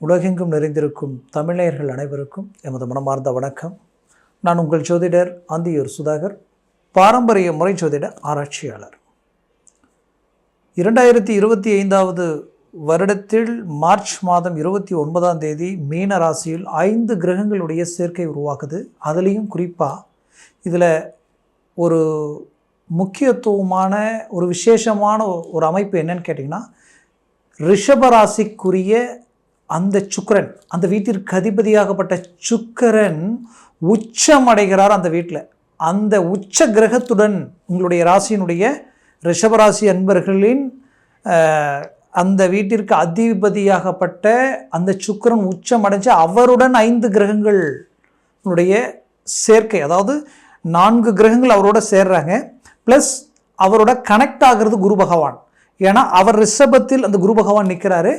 உலகெங்கும் நிறைந்திருக்கும் தமிழர்கள் அனைவருக்கும் எமது மனமார்ந்த வணக்கம். நான் உங்கள் ஜோதிடர் அந்தியூர் சுதாகர் பாரம்பரிய முறை ஜோதிட ஆராய்ச்சியாளர். இரண்டாயிரத்தி இருபத்தி ஐந்தாவது வருடத்தில் மார்ச் மாதம் இருபத்தி ஒன்பதாம் தேதி மீன ராசியில் ஐந்து கிரகங்களுடைய சேர்க்கை உருவாக்குது அதுலேயும் குறிப்பாக இதில் ஒரு முக்கியத்துவமான ஒரு விசேஷமான ஒரு அமைப்பு என்னன்னு கேட்டிங்கன்னா ரிஷபராசிக்குரிய அந்த சுக்கிரன் அந்த வீட்டிற்கு அதிபதியாகப்பட்ட சுக்கரன் உச்சம் அடைகிறார் அந்த வீட்டில். அந்த உச்ச கிரகத்துடன் உங்களுடைய ராசியினுடைய ரிஷபராசி அன்பர்களின் அந்த வீட்டிற்கு அதிபதியாகப்பட்ட அந்த சுக்கிரன் உச்சம் அடைஞ்சு அவருடன் ஐந்து கிரகங்கள் உடைய சேர்க்கை அதாவது நான்கு கிரகங்கள் அவரோட சேர்றாங்க. ப்ளஸ் அவரோட கனெக்ட் ஆகிறது குரு பகவான். ஏன்னா அவர் ரிஷபத்தில் அந்த குரு பகவான் நிற்கிறாரு.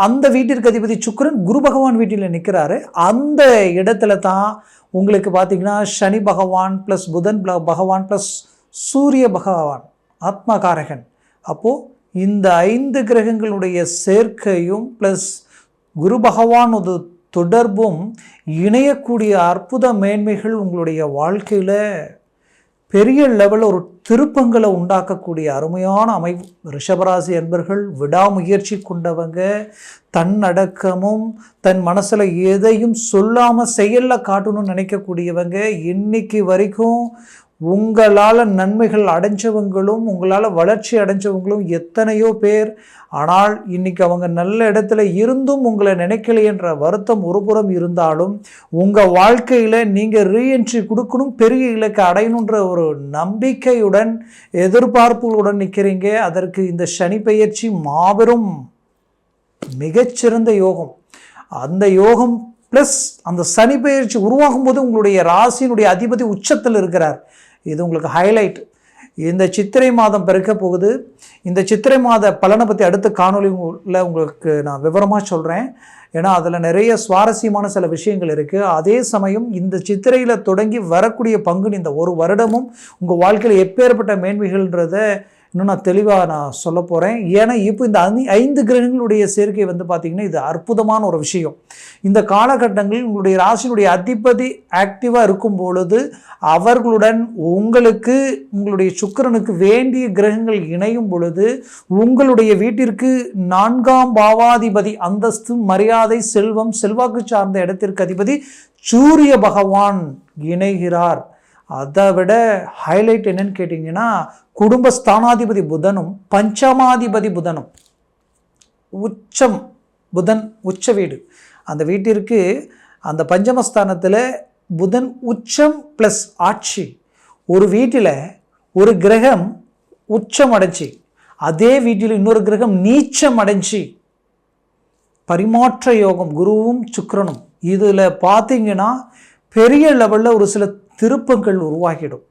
அந்த வீட்டிற்கு அதிபதி சுக்கரன் குரு பகவான் வீட்டில் நிற்கிறாரு. அந்த இடத்துல தான் உங்களுக்கு பார்த்தீங்கன்னா சனி பகவான் ப்ளஸ் புதன் பகவான் ப்ளஸ் சூரிய பகவான் ஆத்மகாரகன் அப்போது இந்த ஐந்து கிரகங்களுடைய சேர்க்கையும் ப்ளஸ் குரு பகவானது ஒரு தொடர்பும் இணையக்கூடிய அற்புத மேன்மைகள் உங்களுடைய வாழ்க்கையில் பெரிய லெவலில் ஒரு திருப்பங்களை உண்டாக்கக்கூடிய அருமையான அமைப்பு ரிஷபராசி என்பர்கள் விடாமுயற்சி கொண்டவங்க தன்னடக்கமும் தன் மனசில் எதையும் சொல்லாமல் செயலில் காட்டணும்னு நினைக்கக்கூடியவங்க இன்னைக்கு வரைக்கும் உங்களால் நன்மைகள் அடைஞ்சவங்களும் உங்களால் வளர்ச்சி அடைஞ்சவங்களும் எத்தனையோ பேர். ஆனால் இன்றைக்கி அவங்க நல்ல இடத்துல இருந்தும் உங்களை நினைக்கலையென்ற வருத்தம் ஒருபுறம் இருந்தாலும் உங்கள் வாழ்க்கையில் நீங்கள் ரீஎன்ட்ரி கொடுக்கணும் பெரிய இலக்கை அடையணுன்ற ஒரு நம்பிக்கையுடன் எதிர்பார்ப்புகளுடன் நிற்கிறீங்க அதற்கு இந்த சனி பெயர்ச்சி மாபெரும் மிகச்சிறந்த யோகம். அந்த யோகம் ப்ளஸ் அந்த சனி பெயர்ச்சி உருவாகும் போது உங்களுடைய ராசியினுடைய அதிபதி உச்சத்தில் இருக்கிறார். இது உங்களுக்கு ஹைலைட் இந்த சித்திரை மாதம் பிறக்க போகுது. இந்த சித்திரை மாத பலனை பற்றி அடுத்த காணொலியில் உங்களுக்கு நான் விவரமாக சொல்கிறேன் ஏன்னா அதில் நிறைய சுவாரஸ்யமான சில விஷயங்கள் இருக்குது அதே சமயம் இந்த சித்திரையில் தொடங்கி வரக்கூடிய பங்குனி இந்த ஒரு வருடமும் உங்கள் வாழ்க்கையில் எப்பேற்பட்ட மேன்மைகள்ன்றதை இன்னும் நான் தெளிவாக நான் சொல்ல போகிறேன் ஏன்னா இப்போ இந்த ஐ ஐந்து கிரகங்களுடைய சேர்க்கை வந்து பார்த்திங்கன்னா இது அற்புதமான ஒரு விஷயம். இந்த காலகட்டங்களில் உங்களுடைய ராசியினுடைய அதிபதி ஆக்டிவாக இருக்கும் பொழுது அவர்களுடன் உங்களுக்கு உங்களுடைய சுக்கிரனுக்கு வேண்டிய கிரகங்கள் இணையும் பொழுது உங்களுடைய வீட்டிற்கு நான்காம் பாவாதிபதி அந்தஸ்து மரியாதை செல்வம் செல்வாக்கு சார்ந்த இடத்திற்கு அதிபதி சூரிய பகவான் இணைகிறார். அதை விட ஹைலைட் என்னன்னு கேட்டிங்கன்னா குடும்ப ஸ்தானாதிபதி புதனும் பஞ்சமாதிபதி புதனும். உச்சம் புதன் உச்ச வீடு. அந்த வீட்டிற்கு அந்த பஞ்சமஸ்தானத்தில் புதன் உச்சம் ப்ளஸ் ஆட்சி. ஒரு வீட்டில் ஒரு கிரகம் உச்சம் அடைஞ்சி அதே வீட்டில் இன்னொரு கிரகம் நீச்சம் அடைஞ்சி பரிமாற்ற யோகம் குருவும் சுக்கரனும். இதில் பார்த்தீங்கன்னா பெரிய லெவலில் ஒரு சில திருப்பங்கள் உருவாகிடும்.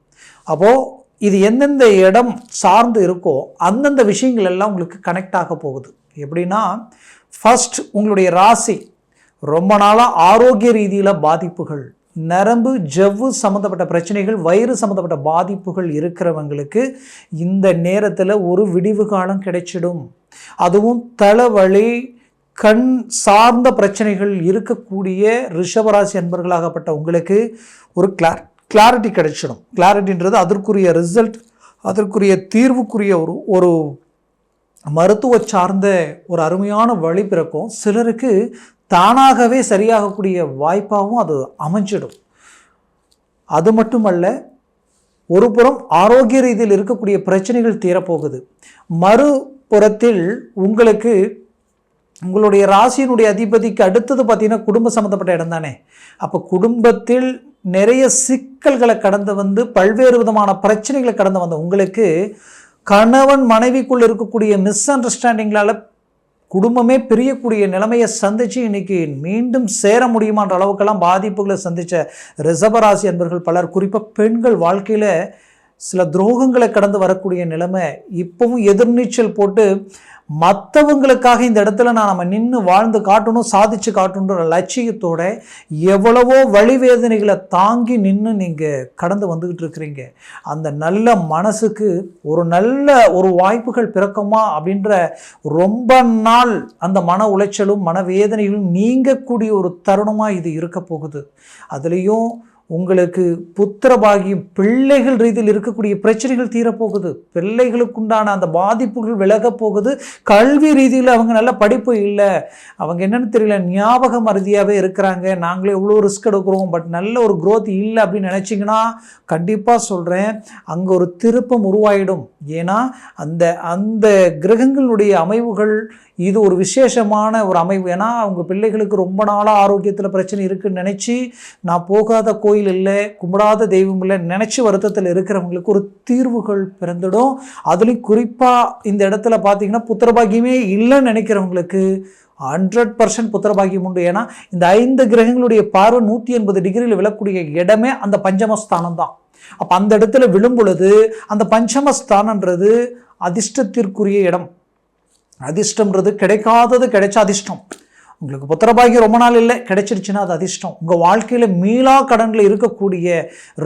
அப்போது இது எந்தெந்த இடம் சார்ந்து இருக்கோ அந்தந்த விஷயங்கள் எல்லாம் உங்களுக்கு கனெக்ட் ஆக போகுது. எப்படின்னா ஃபர்ஸ்ட் உங்களுடைய ராசி ரொம்ப நாளாக ஆரோக்கிய ரீதியில் பாதிப்புகள் நரம்பு ஜவ்வு சம்மந்தப்பட்ட பிரச்சனைகள் வயிறு சம்மந்தப்பட்ட பாதிப்புகள் இருக்கிறவங்களுக்கு இந்த நேரத்தில் ஒரு விடிவு காலம் கிடைச்சிடும். அதுவும் தலைவலி கண் சார்ந்த பிரச்சனைகள் இருக்கக்கூடிய ரிஷபராசி அன்பர்களாகப்பட்ட உங்களுக்கு ஒரு கிளார் கிளாரிட்டி கிடைச்சிடும். கிளாரிட்டின்றது அதற்குரிய ரிசல்ட் அதற்குரிய தீர்வுக்குரிய ஒரு ஒரு மருத்துவ சார்ந்த ஒரு அருமையான வழி பிறக்கும். சிலருக்கு தானாகவே சரியாகக்கூடிய வாய்ப்பாகவும் அது அமைஞ்சிடும். அது மட்டுமல்ல ஒரு புறம் ஆரோக்கிய ரீதியில் இருக்கக்கூடிய பிரச்சனைகள் தீரப்போகுது. மறுபுறத்தில் உங்களுக்கு உங்களுடைய ராசியினுடைய அதிபதிக்கு அடுத்தது பார்த்தீங்கன்னா குடும்ப சம்மந்தப்பட்ட இடம் தானே. அப்போ குடும்பத்தில் நிறைய சிக்கல்களை கடந்து வந்து பல்வேறு விதமான பிரச்சனைகளை கடந்து வந்த உங்களுக்கு கணவன் மனைவிக்குள் இருக்கக்கூடிய மிஸ் அண்டர்ஸ்டாண்டிங்களால் குடும்பமே பிரியக்கூடிய நிலைமையை சந்தித்து இன்னைக்கு மீண்டும் சேர முடியுமான்ற அளவுக்கெல்லாம் பாதிப்புகளை சந்தித்த ரிசபராசி அன்பர்கள் பலர் குறிப்பாக பெண்கள் வாழ்க்கையில் சில துரோகங்களை கடந்து வரக்கூடிய நிலைமை இப்போவும் எதிர்நீச்சல் போட்டு மற்றவங்களுக்காக இந்த இடத்துல நான் நம்ம நின்று வாழ்ந்து காட்டணும் சாதிச்சு காட்டணுன்ற லட்சியத்தோட எவ்வளவோ வழிவேதனைகளை தாங்கி நின்று நீங்கள் கடந்து வந்துக்கிட்டு இருக்கிறீங்க. அந்த நல்ல மனசுக்கு ஒரு நல்ல ஒரு வாய்ப்புகள் பிறக்குமா அப்படின்ற ரொம்ப நாள் அந்த மன உளைச்சலும் மனவேதனைகளும் நீங்கக்கூடிய ஒரு தருணமாக இது இருக்க போகுது. அதுலேயும் உங்களுக்கு புத்திரபாகியம் பிள்ளைகள் ரீதியில் இருக்கக்கூடிய பிரச்சனைகள் தீரப்போகுது. பிள்ளைகளுக்குண்டான அந்த பாதிப்புகள் விலகப் போகுது. கல்வி ரீதியில் அவங்க நல்ல படிப்பு இல்லை. அவங்க என்னென்னு தெரியல ஞாபக மருதியாகவே இருக்கிறாங்க. நாங்களே எவ்வளோ ரிஸ்க் எடுக்கிறோம். பட் நல்ல ஒரு க்ரோத் இல்லை அப்படின்னு நினச்சிங்கன்னா கண்டிப்பாக சொல்கிறேன் அங்கே ஒரு திருப்பம் உருவாயிடும். ஏன்னா அந்த அந்த கிரகங்களுடைய அமைவுகள் இது ஒரு விசேஷமான ஒரு அமைவு. ஏன்னா அவங்க பிள்ளைகளுக்கு ரொம்ப நாளாக ஆரோக்கியத்தில் பிரச்சனை இருக்குன்னு நினச்சி நான் போகாத கோயில் இல்லை கும்பிடாத தெய்வம் இல்லை நினச்சி வருத்தத்தில் இருக்கிறவங்களுக்கு ஒரு தீர்வுகள் பிறந்துடும். அதுலேயும் குறிப்பாக இந்த இடத்துல பார்த்தீங்கன்னா புத்திரபாகியமே இல்லைன்னு நினைக்கிறவங்களுக்கு ஹண்ட்ரட் பர்சன்ட் புத்திரபாகியம் உண்டு. ஏன்னா இந்த ஐந்து கிரகங்களுடைய பார்வை நூற்றி எண்பது டிகிரியில் விழக்கூடிய இடமே அந்த பஞ்சமஸ்தானம் தான். அப்போ அந்த இடத்துல விழும் பொழுது அந்த பஞ்சமஸ்தானன்றது அதிர்ஷ்டத்திற்குரிய இடம். அதிர்ஷ்டம்ன்றது கிடைக்காதது கிடைச்ச அதிர்ஷ்டம். உங்களுக்கு புத்திரபாகியம் ரொம்ப நாள் இல்லை கிடைச்சிருச்சுன்னா அது அதிர்ஷ்டம். உங்கள் வாழ்க்கையில் மீளா கடனில் இருக்கக்கூடிய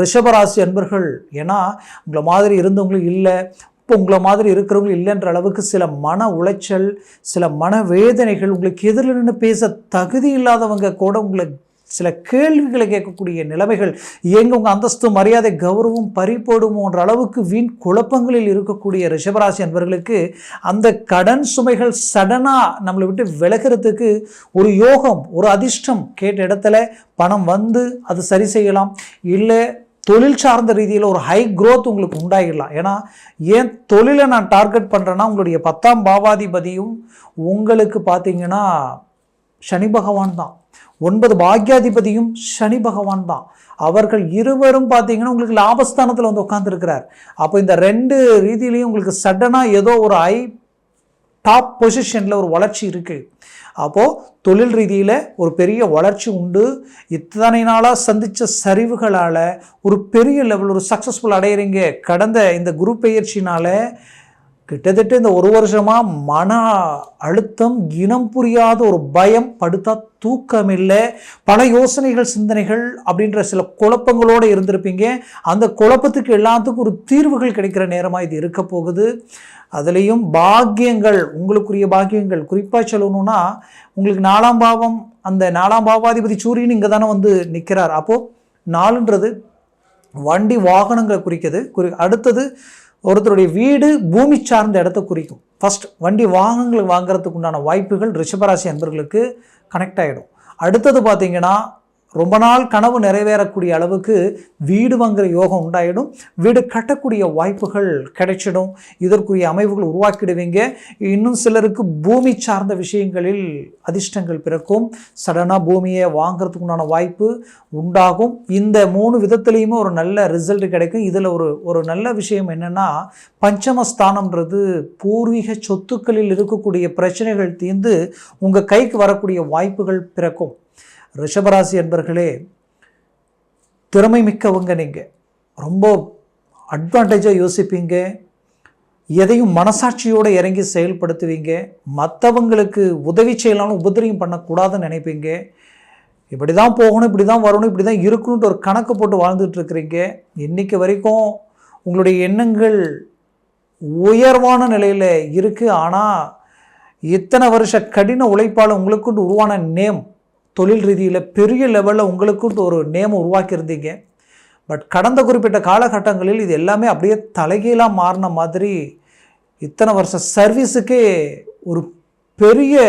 ரிஷபராசி அன்பர்கள் ஏன்னா உங்களை மாதிரி இருந்தவங்களும் இல்லை இப்போ உங்களை மாதிரி இருக்கிறவங்க இல்லைன்ற அளவுக்கு சில மன உளைச்சல் சில மன வேதனைகள் உங்களுக்கு எதிரில் நின்று பேச தகுதி இல்லாதவங்க கூட உங்களை சில கேள்விகளை கேட்கக்கூடிய நிலைமைகள் எங்க உங்கள் அந்தஸ்து மரியாதை கௌரவம் பறிபோடுமோன்ற அளவுக்கு வீண் குழப்பங்களில் இருக்கக்கூடிய ரிஷபராசி அன்பர்களுக்கு அந்த கடன் சுமைகள் சடனாக நம்மளை விட்டு விலகிறதுக்கு ஒரு யோகம் ஒரு அதிர்ஷ்டம் கேட்ட இடத்துல பணம் வந்து அது சரி செய்யலாம். இல்லை தொழில் சார்ந்த ரீதியில் ஒரு ஹை க்ரோத் உங்களுக்கு உண்டாகிடலாம் ஏன்னா ஏன் தொழிலை நான் டார்கெட் பண்ணுறேன்னா உங்களுடைய பத்தாம் பாவாதிபதியும் உங்களுக்கு பார்த்தீங்கன்னா சனி பகவான் தான். ஒன்பது பாக்யாதிபதியும் சனி பகவான் தான். அவர்கள் இருவரும் பார்த்தீங்கன்னா உங்களுக்கு லாபஸ்தானத்தில் வந்து உட்காந்துருக்கிறார் அப்போ இந்த ரெண்டு ரீதியிலையும் உங்களுக்கு சடனாக ஏதோ ஒரு ஐ டாப் பொசிஷனில் ஒரு வளர்ச்சி இருக்குது அப்போது தொழில் ரீதியில் ஒரு பெரிய வளர்ச்சி உண்டு. இத்தனை நாளாக சந்தித்த சரிவுகளால் ஒரு பெரிய லெவல் ஒரு சக்ஸஸ்ஃபுல் அடையிறீங்க. கடந்த இந்த குரு பயிற்சினால் கிட்டத்தட்ட இந்த ஒரு வருஷமாக மன அழுத்தம் இனம் புரியாத ஒரு பயம் படுத்தா தூக்கம் இல்லை பல யோசனைகள் சிந்தனைகள் அப்படின்ற சில குழப்பங்களோடு இருந்திருப்பீங்க. அந்த குழப்பத்துக்கு எல்லாத்துக்கும் ஒரு தீர்வுகள் கிடைக்கிற நேரமாக இது இருக்க போகுது. அதுலேயும் பாக்கியங்கள் உங்களுக்குரிய பாக்கியங்கள். குறிப்பாக சொல்லணும்னா உங்களுக்கு நாலாம் பாவம் அந்த நாலாம் பாவாதிபதி சூரியன் இங்கே தானே வந்து நிற்கிறார் அப்போது நாலுன்றது வண்டி வாகனங்களை குறிக்கிறது குறி அடுத்தது ஒருத்தருடைய வீடு பூமி சார்ந்த இடத்த குறிக்கும். ஃபர்ஸ்ட் வண்டி வாகனங்கள் வாங்குறதுக்கு உண்டான வாய்ப்புகள் ரிஷபராசி அன்பர்களுக்கு கனெக்ட் ஆகிடும் அடுத்தது பார்த்திங்கன்னா ரொம்ப நாள் கனவு நிறைவேறக்கூடிய அளவுக்கு வீடு வாங்குற யோகம் உண்டாயிடும். வீடு கட்டக்கூடிய வாய்ப்புகள் கிடைச்சிடும். இதற்குரிய அமைவுகள் உருவாக்கிடுவீங்க. இன்னும் சிலருக்கு பூமி சார்ந்த விஷயங்களில் அதிர்ஷ்டங்கள் பிறக்கும். சடனாக பூமியை வாங்குறதுக்கு உண்டான வாய்ப்பு உண்டாகும். இந்த மூணு விதத்துலேயுமே ஒரு நல்ல ரிசல்ட் கிடைக்கும். இதில் ஒரு ஒரு நல்ல விஷயம் என்னென்னா பஞ்சமஸ்தானம்ன்றது பூர்வீக சொத்துக்களில் இருக்கக்கூடிய பிரச்சனைகள் தீர்ந்து உங்கள் கைக்கு வரக்கூடிய வாய்ப்புகள் பிறக்கும். ரிஷபராசி என்பர்களே திறமை மிக்கவங்க நீங்கள் ரொம்ப அட்வான்டேஜாக யோசிப்பீங்க. எதையும் மனசாட்சியோடு இறங்கி செயல்படுத்துவீங்க. மற்றவங்களுக்கு உதவி செய்யலாம்னு உபதிரியம் பண்ணக்கூடாதுன்னு நினைப்பீங்க. இப்படி தான் போகணும் இப்படி தான் வரணும் இப்படி தான் இருக்கணுன்ட்டு ஒரு கணக்கு போட்டு வாழ்ந்துட்டு இருக்கிறீங்க. இன்னைக்கு வரைக்கும் உங்களுடைய எண்ணங்கள் உயர்வான நிலையில் இருக்குது ஆனால் இத்தனை வருஷ கடின உழைப்பால் உங்களுக்குண்டு உருவான நேம் தொழில் ரீதியில் பெரிய லெவலில் உங்களுக்கு ஒரு நேம் உருவாக்கியிருந்தீங்க. பட் கடந்த குறிப்பிட்ட காலகட்டங்களில் இது எல்லாமே அப்படியே தலைகீழாக மாறின மாதிரி இத்தனை வருஷ சர்வீஸுக்கே ஒரு பெரிய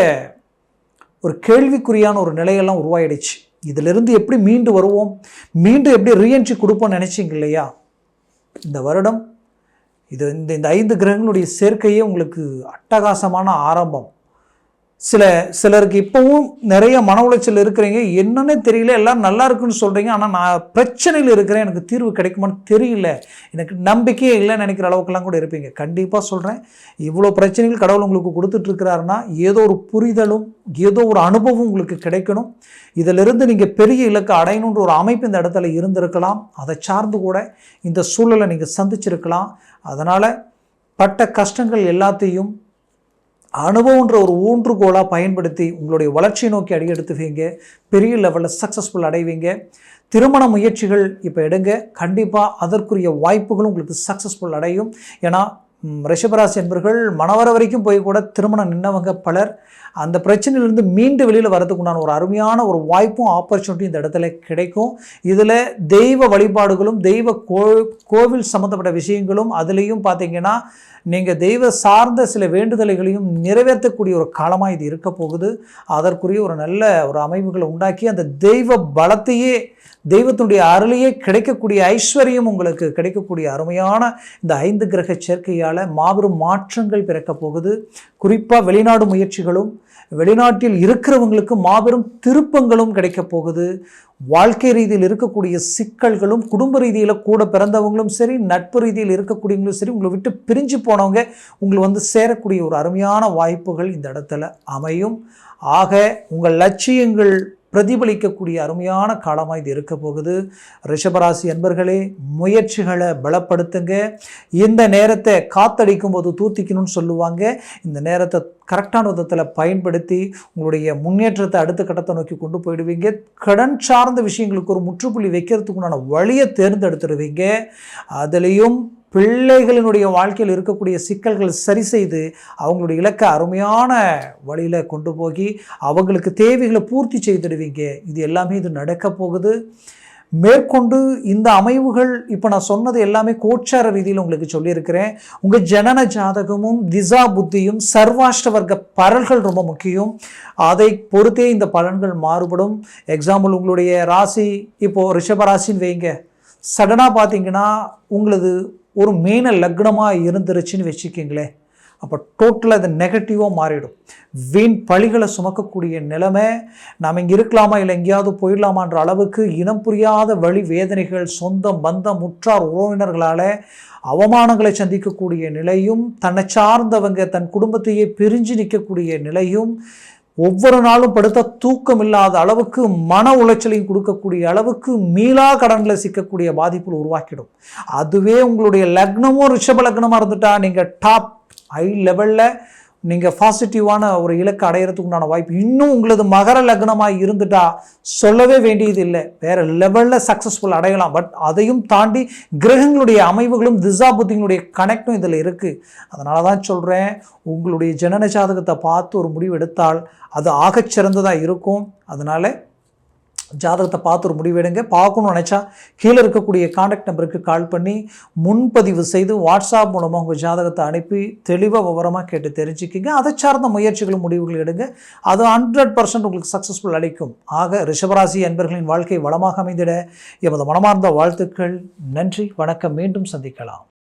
ஒரு கேள்விக்குறியான ஒரு நிலையெல்லாம் உருவாயிடுச்சு. இதிலிருந்து எப்படி மீண்டு வருவோம்? மீண்டும் எப்படி ரீஎன்ட்ரி கொடுப்போம்னு நினச்சிங்க இல்லையா? இந்த வருடம் இது இந்த இந்த ஐந்து கிரகங்களுடைய சேர்க்கையே உங்களுக்கு அட்டகாசமான ஆரம்பம். சில சிலருக்கு இப்போவும் நிறைய மன உளைச்சல் இருக்கிறீங்க. என்னன்னே தெரியல. எல்லாம் நல்லா இருக்குன்னு சொல்கிறீங்க ஆனால் நான் பிரச்சனையில் இருக்கிறேன். எனக்கு தீர்வு கிடைக்குமான்னு தெரியல. எனக்கு நம்பிக்கையே இல்லைன்னு நினைக்கிற அளவுக்குலாம் கூட இருப்பீங்க. கண்டிப்பாக சொல்கிறேன் இவ்வளோ பிரச்சனைகள் கடவுள் உங்களுக்கு கொடுத்துட்ருக்கிறாருன்னா ஏதோ ஒரு புரிதலும் ஏதோ ஒரு அனுபவம் உங்களுக்கு கிடைக்கணும். இதிலிருந்து நீங்கள் பெரிய இலக்கு அடையணுன்ற ஒரு அமைப்பு இந்த இடத்துல இருந்திருக்கலாம். அதை சார்ந்து கூட இந்த சூழலை நீங்கள் சந்திச்சிருக்கலாம். அதனால் பட்ட கஷ்டங்கள் எல்லாத்தையும் அனுபவன்ற ஒரு ஊன்றுகோலாக பயன்படுத்தி உங்களுடைய வளர்ச்சியை நோக்கி அடியெடுத்து வைங்க பெரிய லெவலில் சக்ஸஸ்ஃபுல் அடைவீங்க. திருமண முயற்சிகள் இப்போ எடுங்க. கண்டிப்பாக அதற்குரிய வாய்ப்புகளும் உங்களுக்கு சக்ஸஸ்ஃபுல் அடையும். ஏன்னா ரிஷபராசி என்பர்கள் மணவர வரைக்கும் போய் கூட திருமணம் நின்னவங்க பலர் அந்த பிரச்சனையிலிருந்து மீண்டு வெளியில் வரதுக்குண்டான ஒரு அருமையான ஒரு வாய்ப்பும் ஆப்பர்ச்சுனிட்டி இந்த இடத்துல கிடைக்கும். இதில் தெய்வ வழிபாடுகளும் தெய்வ கோ கோவில் சம்மந்தப்பட்ட விஷயங்களும் அதுலேயும் பார்த்தீங்கன்னா நீங்கள் தெய்வ சார்ந்த சில வேண்டுதலைகளையும் நிறைவேற்றக்கூடிய ஒரு காலமாக இது இருக்க போகுது. அதற்குரிய ஒரு நல்ல ஒரு அமைவுகளை உண்டாக்கி அந்த தெய்வ பலத்தையே தெய்வத்தினுடைய அருளையே கிடைக்கக்கூடிய ஐஸ்வர்யம் உங்களுக்கு கிடைக்கக்கூடிய அருமையான இந்த ஐந்து கிரக சேர்க்கையால் மாபெரும் மாற்றங்கள் பிறக்கப் போகுது. குறிப்பாக வெளிநாடு முயற்சிகளும் வெளிநாட்டில் இருக்கிறவங்களுக்கு மாபெரும் திருப்பங்களும் கிடைக்கப் போகுது. வாழ்க்கை ரீதியில் இருக்கக்கூடிய சிக்கல்களும் குடும்ப ரீதியில் கூட பிறந்தவங்களும் சரி நட்பு ரீதியில் இருக்கக்கூடியவங்களும் சரி உங்களை விட்டு பிரிஞ்சு போனவங்க உங்களை வந்து சேரக்கூடிய ஒரு அருமையான வாய்ப்புகள் இந்த இடத்துல அமையும். ஆக உங்கள் லட்சியங்கள் பிரதிபலிக்கக்கூடிய அருமையான காலமாக இது இருக்க போகுது. ரிஷபராசி அன்பர்களே முயற்சிகளை பலப்படுத்துங்க. இந்த நேரத்தை காத்தடிக்கும் போது தூத்திக்கணும்னு சொல்லுவாங்க. இந்த நேரத்தை கரெக்டான விதத்தில் பயன்படுத்தி உங்களுடைய முன்னேற்றத்தை அடுத்த கட்டத்தை நோக்கி கொண்டு போயிடுவீங்க. கடன் சார்ந்த விஷயங்களுக்கு ஒரு முற்றுப்புள்ளி வைக்கிறதுக்குண்டான வழியை தேர்ந்தெடுத்துடுவீங்க. அதுலேயும் பிள்ளைகளினுடைய வாழ்க்கையில் இருக்கக்கூடிய சிக்கல்கள் சரி செய்து அவங்களுடைய இலக்கை அருமையான வழியில் கொண்டு போய் அவங்களுக்கு தேவைகளை பூர்த்தி செய்துடுவீங்க. இது எல்லாமே இது நடக்க போகுது. மேற்கொண்டு இந்த அமைவுகள் இப்போ நான் சொன்னது எல்லாமே கோச்சார ரீதியில் உங்களுக்கு சொல்லியிருக்கிறேன். உங்கள் ஜனன ஜாதகமும் திசா புத்தியும் சர்வாஷ்ட வர்க்க பரல்கள் ரொம்ப முக்கியம். அதை பொறுத்தே இந்த பலன்கள் மாறுபடும். எக்ஸாம்பிள் உங்களுடைய ராசி இப்போது ரிஷபராசின்னு வைங்க. சடனாக பார்த்தீங்கன்னா உங்களது ஒரு மீன லக்னமாக இருந்துருச்சுன்னு வச்சுக்கிங்களேன் அப்போ டோட்டலாக இது நெகட்டிவாக மாறிடும். வீண் பழிகளை சுமக்கக்கூடிய நிலைமை நாம் இங்கே இருக்கலாமா இல்லை எங்கேயாவது போயிடலாமான்ற அளவுக்கு இனம் புரியாத வழி வேதனைகள் சொந்தம் பந்தம் உற்றார் உறவினர்களால் அவமானங்களை சந்திக்கக்கூடிய நிலையும் தன்னை சார்ந்தவங்க தன் குடும்பத்தையே பிரிஞ்சு நிற்கக்கூடிய நிலையும் ஒவ்வொரு நாளும் படுத்த தூக்கம் இல்லாத அளவுக்கு மன உளைச்சலையும் கொடுக்கக்கூடிய அளவுக்கு மீளா கடன்களை சிக்கக்கூடிய பாதிப்புகள் உருவாக்கிடும். அதுவே உங்களுடைய லக்னமும் ரிஷப லக்னமாக இருந்துட்டா நீங்கள் டாப் ஹை லெவலில் நீங்கள் பாசிட்டிவான ஒரு இலக்கு அடையிறதுக்கு உண்டான வாய்ப்பு இன்னும் உங்களது மகர லக்னமாக இருந்துட்டா சொல்லவே வேண்டியது இல்லை. வேறு லெவலில் சக்ஸஸ்ஃபுல் அடையலாம். பட் அதையும் தாண்டி கிரகங்களுடைய அமைவுகளும் திசா புத்திங்களுடைய கனெக்டும் இதில் இருக்குது அதனால தான் சொல்கிறேன் உங்களுடைய ஜனன ஜாதகத்தை பார்த்து ஒரு முடிவு எடுத்தால் அது ஆகச்சிறந்ததாக இருக்கும். அதனால் ஜாதகத்தை பார்த்து ஒரு முடிவெடுங்க பார்க்கணும்னு நினச்சா கீழே இருக்கக்கூடிய காண்டாக்ட் நம்பருக்கு கால் பண்ணி முன்பதிவு செய்து வாட்ஸ்அப் மூலமாக உங்கள் ஜாதகத்தை அனுப்பி தெளிவாக விவரமாக கேட்டு தெரிஞ்சுக்கிங்க. அதை சார்ந்த முயற்சிகளும் முடிவுகள் எடுங்க. அது ஹண்ட்ரட் பர்சன்ட் உங்களுக்கு சக்ஸஸ்ஃபுல் அளிக்கும். ஆக ரிஷபராசி அன்பர்களின் வாழ்க்கை வளமாக அமைந்திட. எமது மனமார்ந்த வாழ்த்துக்கள். நன்றி. வணக்கம். மீண்டும் சந்திக்கலாம்.